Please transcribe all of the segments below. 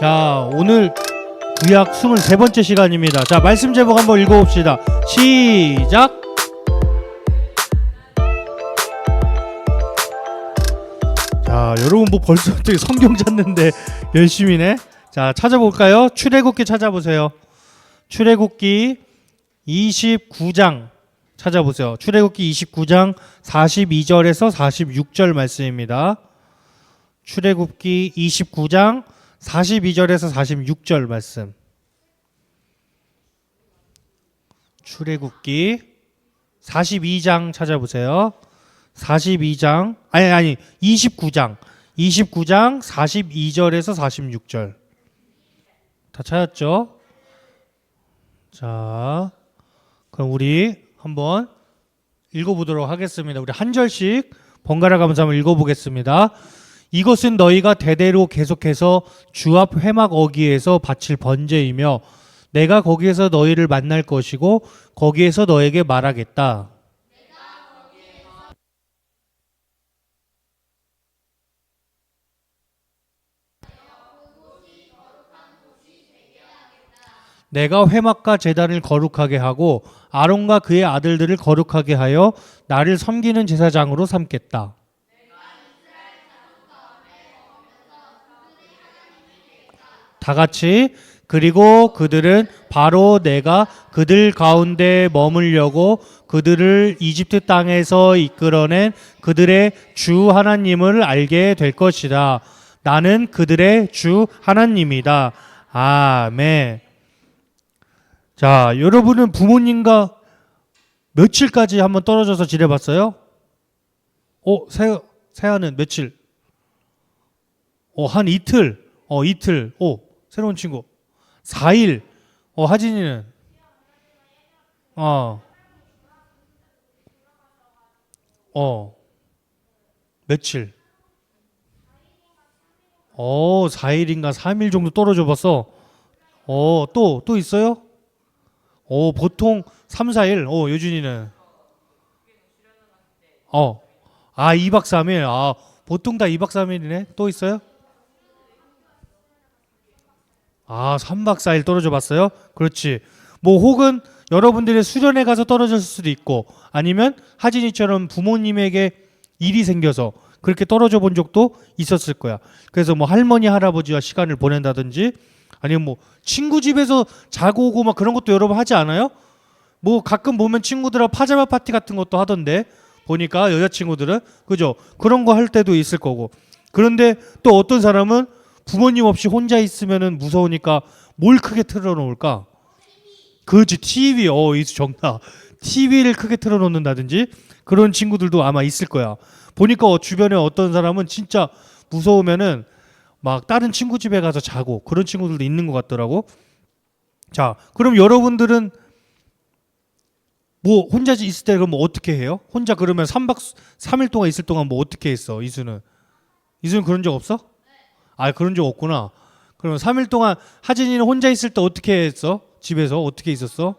자, 오늘 구약 23번째 시간입니다. 자, 말씀 제목 한번 읽어봅시다. 시작! 자, 여러분 뭐 벌써 되게 성경 찾는데 열심히네. 자, 찾아볼까요? 출애굽기 찾아보세요. 출애굽기 29장 찾아보세요. 출애굽기 29장 42절에서 46절 말씀입니다. 출애굽기 29장 42절에서 46절 말씀. 출애굽기 42장 찾아보세요. 42장 아니 아니 29장 29장 42절에서 46절 다 찾았죠? 자, 그럼 우리 한번 읽어보도록 하겠습니다. 우리 한 절씩 번갈아 가면서 한번 읽어보겠습니다. 이것은 너희가 대대로 계속해서 주 앞 회막 어기에서 바칠 번제이며 내가 거기에서 너희를 만날 것이고 거기에서 너에게 말하겠다. 내가 회막과 제단을 거룩하게 하고 아론과 그의 아들들을 거룩하게 하여 나를 섬기는 제사장으로 삼겠다. 다 같이 그리고 그들은 바로 내가 그들 가운데 머물려고 그들을 이집트 땅에서 이끌어낸 그들의 주 하나님을 알게 될 것이다. 나는 그들의 주 하나님이다. 아멘. 자, 여러분은 부모님과 며칠까지 한번 떨어져서 지내봤어요? 어, 세, 세아는 며칠? 어, 한 이틀. 어, 이틀. 오, 새로운 친구. 4일. 어, 하진이는? 어. 어. 며칠? 어, 4일인가 3일 정도 떨어져 봤어. 어, 또, 또 있어요? 어, 보통 3, 4일. 어, 요준이는? 어. 아, 2박 3일. 아, 보통 다 2박 3일이네. 또 있어요? 아, 3박 4일 떨어져 봤어요? 그렇지. 뭐 혹은 여러분들의 수련회 가서 떨어졌을 수도 있고 아니면 하진이처럼 부모님에게 일이 생겨서 그렇게 떨어져 본 적도 있었을 거야. 그래서 뭐 할머니 할아버지와 시간을 보낸다든지 아니면 뭐 친구 집에서 자고 오고 막 그런 것도 여러분 하지 않아요? 뭐 가끔 보면 친구들하고 파자마 파티 같은 것도 하던데 보니까 여자친구들은 그죠? 그런 거 할 때도 있을 거고. 그런데 또 어떤 사람은 부모님 없이 혼자 있으면은 무서우니까 뭘 크게 틀어놓을까? 그지 TV 어 이수 정답 TV를 크게 틀어놓는다든지 그런 친구들도 아마 있을 거야. 보니까 어, 주변에 어떤 사람은 진짜 무서우면은 막 다른 친구 집에 가서 자고 그런 친구들도 있는 것 같더라고. 자, 그럼 여러분들은 뭐 혼자 있을 때 그럼 뭐 어떻게 해요? 혼자 그러면 3박 3일 동안 있을 동안 뭐 어떻게 했어? 이수는 이수는 그런 적 없어? 아, 그런 적 없구나. 그러면 3일 동안 하진이는 혼자 있을 때 어떻게 했어? 집에서 어떻게 있었어?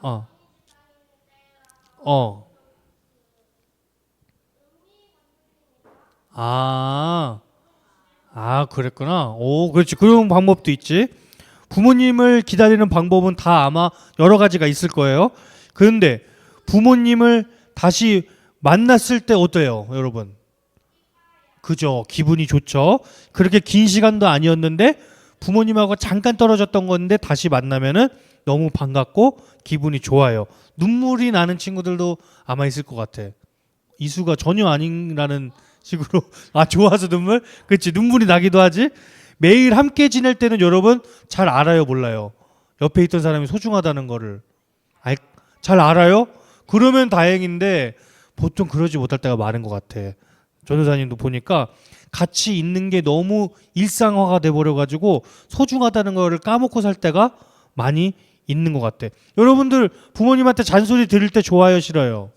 어. 어. 아. 아, 그랬구나. 오, 그렇지. 그런 방법도 있지. 부모님을 기다리는 방법은 다 아마 여러 가지가 있을 거예요. 그런데 부모님을 다시 만났을 때 어때요, 여러분? 그죠. 기분이 좋죠. 그렇게 긴 시간도 아니었는데 부모님하고 잠깐 떨어졌던 건데 다시 만나면은 너무 반갑고 기분이 좋아요. 눈물이 나는 친구들도 아마 있을 것 같아. 이수가 전혀 아니라는 식으로 아 좋아서 눈물? 그렇지 눈물이 나기도 하지. 매일 함께 지낼 때는 여러분 잘 알아요 몰라요. 옆에 있던 사람이 소중하다는 거를 알, 잘 알아요? 그러면 다행인데 보통 그러지 못할 때가 많은 것 같아. 전도사님도 보니까 같이 있는 게 너무 일상화가 돼 버려 가지고 소중하다는 거를 까먹고 살 때가 많이 있는 것 같아. 여러분들 부모님한테 잔소리 들을 때 좋아요, 싫어요?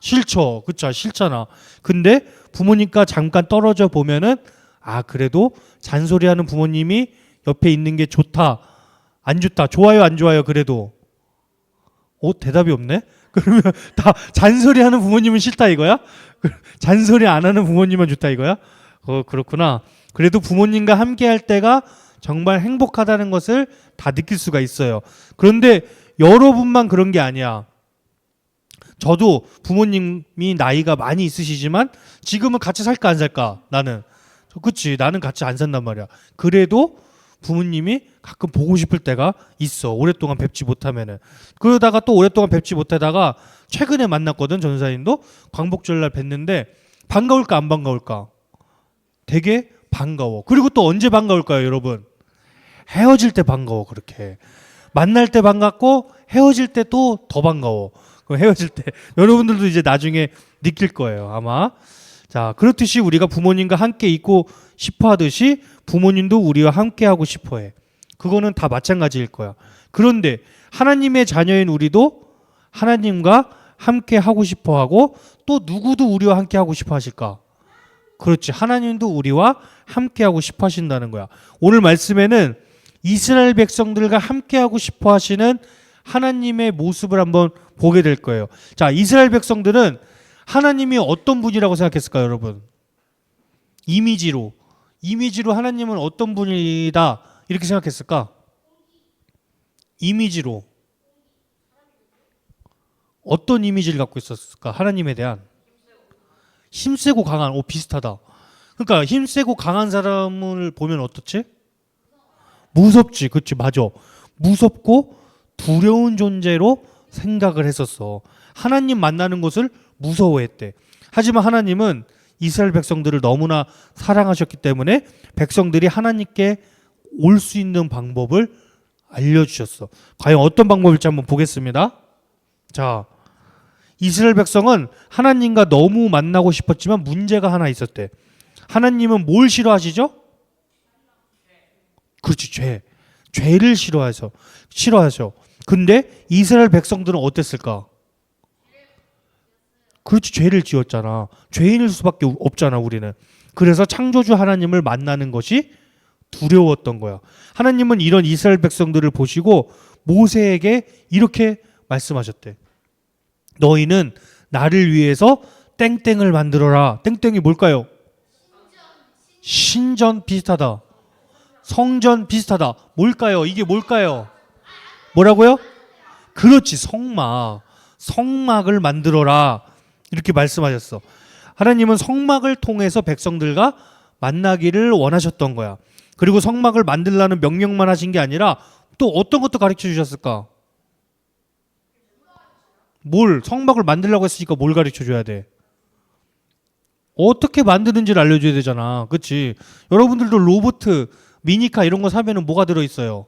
싫죠. 그쵸? 싫잖아. 근데 부모님과 잠깐 떨어져 보면은 아, 그래도 잔소리하는 부모님이 옆에 있는 게 좋다. 안 좋다. 좋아요, 안 좋아요. 그래도. 어, 대답이 없네? 그러면 다 잔소리하는 부모님은 싫다 이거야? 잔소리 안 하는 부모님은 좋다 이거야? 어, 그렇구나. 그래도 부모님과 함께 할 때가 정말 행복하다는 것을 다 느낄 수가 있어요. 그런데 여러분만 그런 게 아니야. 저도 부모님이 나이가 많이 있으시지만 지금은 같이 살까 안 살까? 나는. 그치. 나는 같이 안 산단 말이야. 그래도 부모님이 가끔 보고 싶을 때가 있어. 오랫동안 뵙지 못하면은. 그러다가 또 오랫동안 뵙지 못하다가 최근에 만났거든. 전사님도 광복절날 뵀는데 반가울까 안 반가울까? 되게 반가워. 그리고 또 언제 반가울까요, 여러분? 헤어질 때 반가워, 그렇게. 만날 때 반갑고 헤어질 때 또 더 반가워. 그 헤어질 때 여러분들도 이제 나중에 느낄 거예요, 아마. 자, 그렇듯이 우리가 부모님과 함께 있고 싶어 하듯이 부모님도 우리와 함께 하고 싶어 해. 그거는 다 마찬가지일 거야. 그런데 하나님의 자녀인 우리도 하나님과 함께 하고 싶어 하고 또 누구도 우리와 함께 하고 싶어 하실까? 그렇지. 하나님도 우리와 함께 하고 싶어 하신다는 거야. 오늘 말씀에는 이스라엘 백성들과 함께 하고 싶어 하시는 하나님의 모습을 한번 보게 될 거예요. 자, 이스라엘 백성들은 하나님이 어떤 분이라고 생각했을까요, 여러분? 이미지로. 이미지로 하나님은 어떤 분이다. 이렇게 생각했을까? 이미지로. 어떤 이미지를 갖고 있었을까? 하나님에 대한. 힘세고 강한, 오, 비슷하다. 그러니까 힘세고 강한 사람을 보면 어떻지? 무섭지. 그치, 맞아. 무섭고 두려운 존재로 생각을 했었어. 하나님 만나는 것을 무서워했대. 하지만 하나님은 이스라엘 백성들을 너무나 사랑하셨기 때문에 백성들이 하나님께 올 수 있는 방법을 알려주셨어. 과연 어떤 방법일지 한번 보겠습니다. 자, 이스라엘 백성은 하나님과 너무 만나고 싶었지만 문제가 하나 있었대. 하나님은 뭘 싫어하시죠? 그렇지, 죄. 죄를 싫어하셔. 싫어하셔. 근데 이스라엘 백성들은 어땠을까? 그렇지, 죄를 지었잖아. 죄인일 수밖에 없잖아, 우리는. 그래서 창조주 하나님을 만나는 것이 두려웠던 거야. 하나님은 이런 이스라엘 백성들을 보시고 모세에게 이렇게 말씀하셨대. 너희는 나를 위해서 땡땡을 만들어라. 땡땡이 뭘까요? 신전 비슷하다. 성전 비슷하다. 뭘까요? 이게 뭘까요? 뭐라고요? 그렇지, 성막. 성막을 만들어라. 이렇게 말씀하셨어. 하나님은 성막을 통해서 백성들과 만나기를 원하셨던 거야. 그리고 성막을 만들라는 명령만 하신 게 아니라 또 어떤 것도 가르쳐 주셨을까? 뭘 성막을 만들라고 했으니까 뭘 가르쳐 줘야 돼? 어떻게 만드는지를 알려줘야 되잖아. 그치? 여러분들도 로보트, 미니카 이런 거 사면은 뭐가 들어있어요?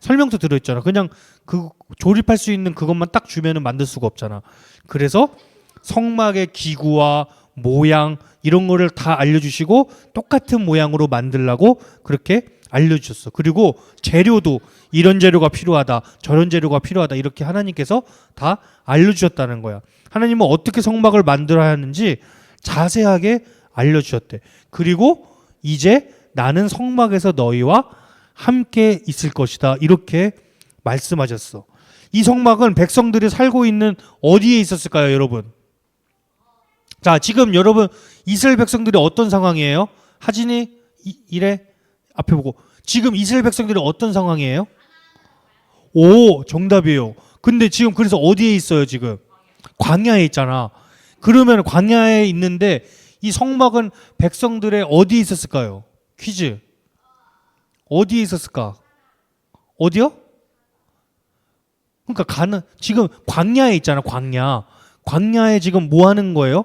설명서 들어있잖아. 그냥 그 조립할 수 있는 그것만 딱 주면은 만들 수가 없잖아. 그래서 성막의 기구와 모양 이런 거를 다 알려주시고 똑같은 모양으로 만들라고 그렇게 알려주셨어. 그리고 재료도 이런 재료가 필요하다, 저런 재료가 필요하다 이렇게 하나님께서 다 알려주셨다는 거야. 하나님은 어떻게 성막을 만들어야 하는지 자세하게 알려주셨대. 그리고 이제 나는 성막에서 너희와 함께 있을 것이다. 이렇게 말씀하셨어. 이 성막은 백성들이 살고 있는 어디에 있었을까요, 여러분? 자, 지금 여러분 이스라엘 백성들이 어떤 상황이에요? 하진이 이- 이래 앞에 보고 지금 이스라엘 백성들이 어떤 상황이에요? 오, 정답이에요. 근데 지금 그래서 어디에 있어요, 지금? 광야에 있잖아. 그러면 광야에 있는데 이 성막은 백성들의 어디에 있었을까요? 퀴즈. 어디에 있었을까? 어디요? 그러니까 가는 지금 광야에 있잖아, 광야. 광야에 지금 뭐 하는 거예요?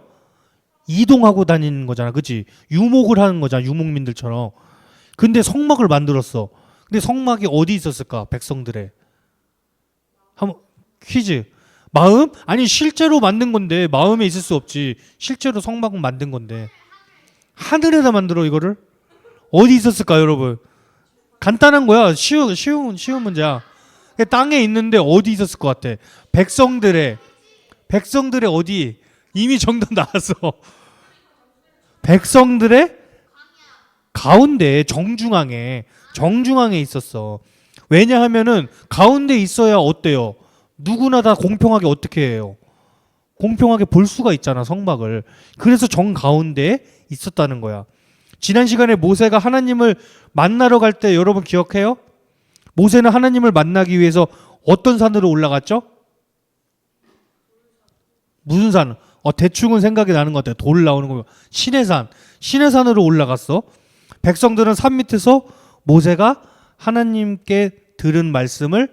이동하고 다니는 거잖아. 그치? 유목을 하는 거잖아. 유목민들처럼. 근데 성막을 만들었어. 근데 성막이 어디 있었을까? 백성들의. 한번 퀴즈. 마음? 아니 실제로 만든 건데 마음에 있을 수 없지. 실제로 성막은 만든 건데. 하늘에다 만들어 이거를? 어디 있었을까, 여러분? 간단한 거야. 쉬운 쉬운 쉬운 문제야. 땅에 있는데 어디 있었을 것 같아? 백성들의 백성들의 어디? 이미 정답 나왔어. 백성들의 가운데 정중앙에 정중앙에 있었어. 왜냐하면은 가운데 있어야 어때요? 누구나 다 공평하게 어떻게 해요? 공평하게 볼 수가 있잖아 성막을. 그래서 정 가운데에 있었다는 거야. 지난 시간에 모세가 하나님을 만나러 갈 때 여러분 기억해요? 모세는 하나님을 만나기 위해서 어떤 산으로 올라갔죠? 무슨 산? 어, 대충은 생각이 나는 것 같아요. 돌 나오는 거. 신의 산. 신의 산으로 올라갔어. 백성들은 산 밑에서 모세가 하나님께 들은 말씀을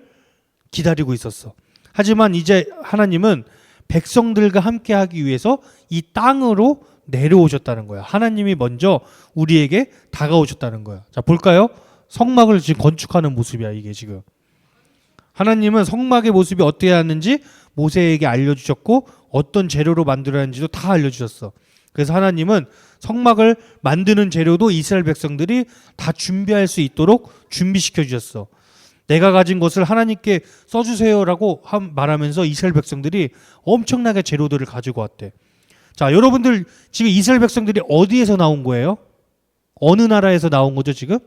기다리고 있었어. 하지만 이제 하나님은 백성들과 함께 하기 위해서 이 땅으로 내려오셨다는 거야. 하나님이 먼저 우리에게 다가오셨다는 거야. 자, 볼까요? 성막을 지금 건축하는 모습이야, 이게 지금. 하나님은 성막의 모습이 어떻게 하는지 모세에게 알려주셨고 어떤 재료로 만들어야 하는지도 다 알려주셨어. 그래서 하나님은 성막을 만드는 재료도 이스라엘 백성들이 다 준비할 수 있도록 준비시켜 주셨어. 내가 가진 것을 하나님께 써주세요라고 함- 말하면서 이스라엘 백성들이 엄청나게 재료들을 가지고 왔대. 자, 여러분들 지금 이스라엘 백성들이 어디에서 나온 거예요? 어느 나라에서 나온 거죠 지금?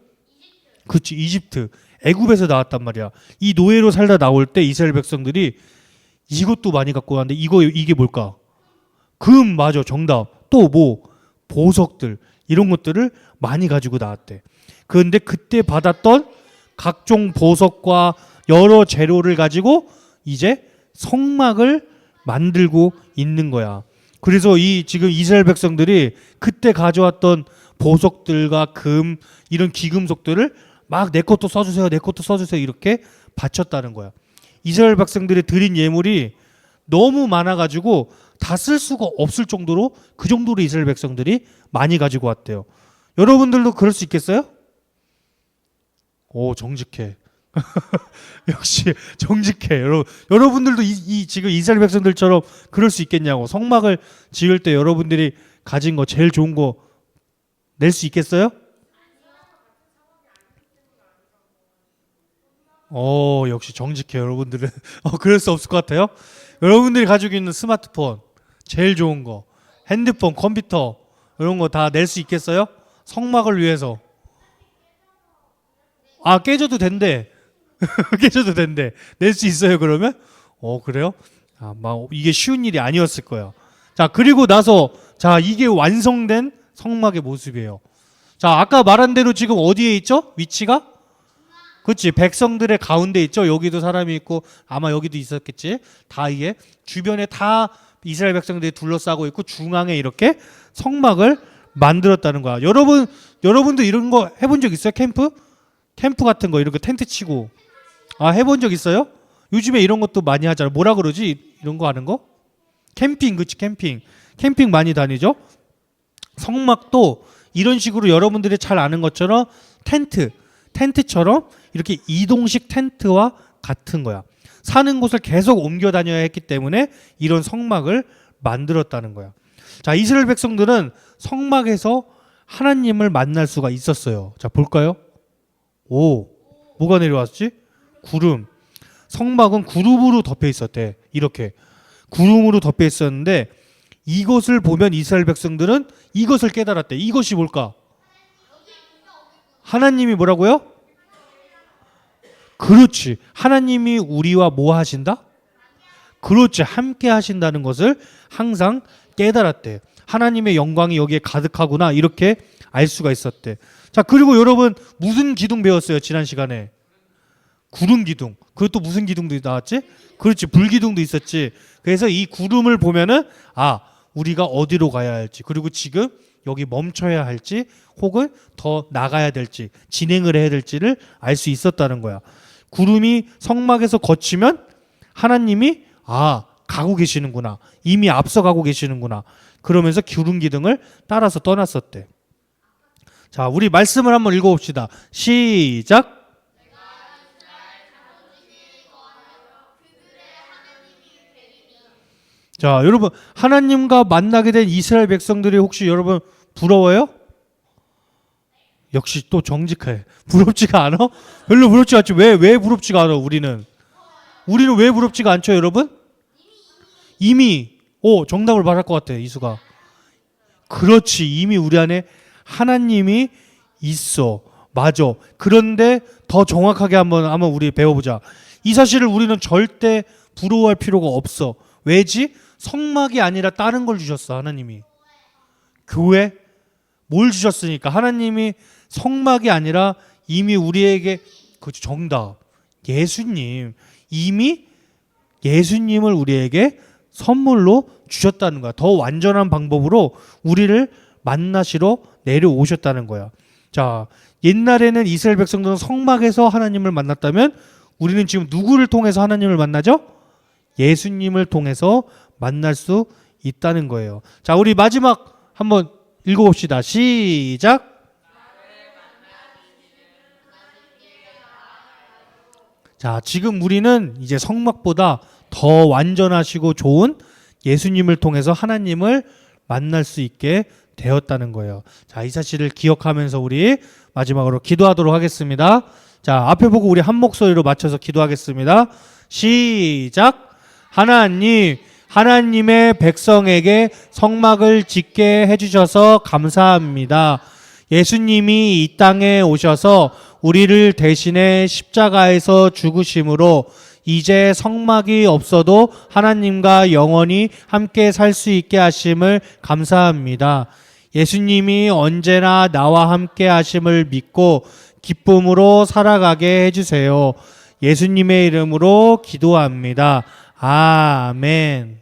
그렇지, 이집트, 애굽에서 나왔단 말이야. 이 노예로 살다 나올 때 이스라엘 백성들이 이것도 많이 갖고 왔는데 이거 이게 뭘까? 금 맞아, 정답. 또 뭐 보석들 이런 것들을 많이 가지고 나왔대. 그런데 그때 받았던 각종 보석과 여러 재료를 가지고 이제 성막을 만들고 있는 거야. 그래서 이 지금 이스라엘 백성들이 그때 가져왔던 보석들과 금 이런 귀금속들을 막 내 것도 써주세요, 내 것도 써주세요 이렇게 바쳤다는 거야. 이스라엘 백성들이 드린 예물이 너무 많아가지고 다 쓸 수가 없을 정도로 그 정도로 이스라엘 백성들이 많이 가지고 왔대요. 여러분들도 그럴 수 있겠어요? 오 정직해. 역시 정직해. 여러분, 여러분들도 이, 이 지금 이스라엘 백성들처럼 그럴 수 있겠냐고. 성막을 지을 때 여러분들이 가진 거 제일 좋은 거 낼 수 있겠어요? 어 역시 정직해 여러분들은. 어 그럴 수 없을 것 같아요. 여러분들이 가지고 있는 스마트폰 제일 좋은 거 핸드폰 컴퓨터 이런 거 다 낼 수 있겠어요? 성막을 위해서. 아 깨져도 된대. 깨져도 된대. 낼 수 있어요 그러면? 어 그래요? 아 막 이게 쉬운 일이 아니었을 거야. 자 그리고 나서 자 이게 완성된 성막의 모습이에요. 자 아까 말한 대로 지금 어디에 있죠? 위치가 그렇지 백성들의 가운데 있죠? 여기도 사람이 있고 아마 여기도 있었겠지? 다 이게 주변에 다 이스라엘 백성들이 둘러싸고 있고 중앙에 이렇게 성막을 만들었다는 거야. 여러분 여러분도 이런 거 해본 적 있어요? 캠프? 캠프 같은 거 이렇게 텐트 치고. 아 해본 적 있어요? 요즘에 이런 것도 많이 하잖아. 뭐라 그러지? 이런 거 하는 거? 캠핑 그치? 캠핑. 캠핑 많이 다니죠? 성막도 이런 식으로 여러분들이 잘 아는 것처럼 텐트 텐트처럼 이렇게 이동식 텐트와 같은 거야. 사는 곳을 계속 옮겨 다녀야 했기 때문에 이런 성막을 만들었다는 거야. 자, 이스라엘 백성들은 성막에서 하나님을 만날 수가 있었어요. 자, 볼까요? 오, 뭐가 내려왔지? 구름. 성막은 구름으로 덮여 있었대. 이렇게. 구름으로 덮여 있었는데 이것을 보면 이스라엘 백성들은 이것을 깨달았대. 이것이 뭘까? 하나님이 뭐라고요? 그렇지. 하나님이 우리와 뭐 하신다? 그렇지. 함께 하신다는 것을 항상 깨달았대. 하나님의 영광이 여기에 가득하구나. 이렇게 알 수가 있었대. 자, 그리고 여러분 무슨 기둥 배웠어요? 지난 시간에. 구름 기둥. 그것도 무슨 기둥도 나왔지? 그렇지. 불 기둥도 있었지. 그래서 이 구름을 보면은 아, 우리가 어디로 가야 할지. 그리고 지금 여기 멈춰야 할지 혹은 더 나가야 될지 진행을 해야 될지를 알 수 있었다는 거야. 구름이 성막에서 거치면 하나님이 아 가고 계시는구나 이미 앞서가고 계시는구나 그러면서 구름 기둥을 따라서 떠났었대. 자 우리 말씀을 한번 읽어봅시다. 시작. 자 여러분 하나님과 만나게 된 이스라엘 백성들이 혹시 여러분 부러워요? 역시 또 정직해. 부럽지가 않아? 별로 부럽지 않지. 왜, 왜 부럽지가 않아, 우리는? 우리는 왜 부럽지가 않죠, 여러분? 이미, 오, 정답을 말할 것 같아, 이수가. 그렇지. 이미 우리 안에 하나님이 있어. 맞아. 그런데 더 정확하게 한번, 한번 우리 배워보자. 이 사실을 우리는 절대 부러워할 필요가 없어. 왜지? 성막이 아니라 다른 걸 주셨어, 하나님이. 교회? 뭘 주셨으니까 하나님이 성막이 아니라 이미 우리에게 그 정답 예수님 이미 예수님을 우리에게 선물로 주셨다는 거야. 더 완전한 방법으로 우리를 만나시러 내려오셨다는 거야. 자, 옛날에는 이스라엘 백성들은 성막에서 하나님을 만났다면 우리는 지금 누구를 통해서 하나님을 만나죠? 예수님을 통해서 만날 수 있다는 거예요. 자, 우리 마지막 한번 읽어봅시다. 시작. 자, 지금 우리는 이제 성막보다 더 완전하시고 좋은 예수님을 통해서 하나님을 만날 수 있게 되었다는 거예요. 자, 이 사실을 기억하면서 우리 마지막으로 기도하도록 하겠습니다. 자, 앞에 보고 우리 한 목소리로 맞춰서 기도하겠습니다. 시작. 하나님, 하나님의 백성에게 성막을 짓게 해주셔서 감사합니다. 예수님이 이 땅에 오셔서 우리를 대신해 십자가에서 죽으심으로 이제 성막이 없어도 하나님과 영원히 함께 살 수 있게 하심을 감사합니다. 예수님이 언제나 나와 함께 하심을 믿고 기쁨으로 살아가게 해주세요. 예수님의 이름으로 기도합니다. 아멘.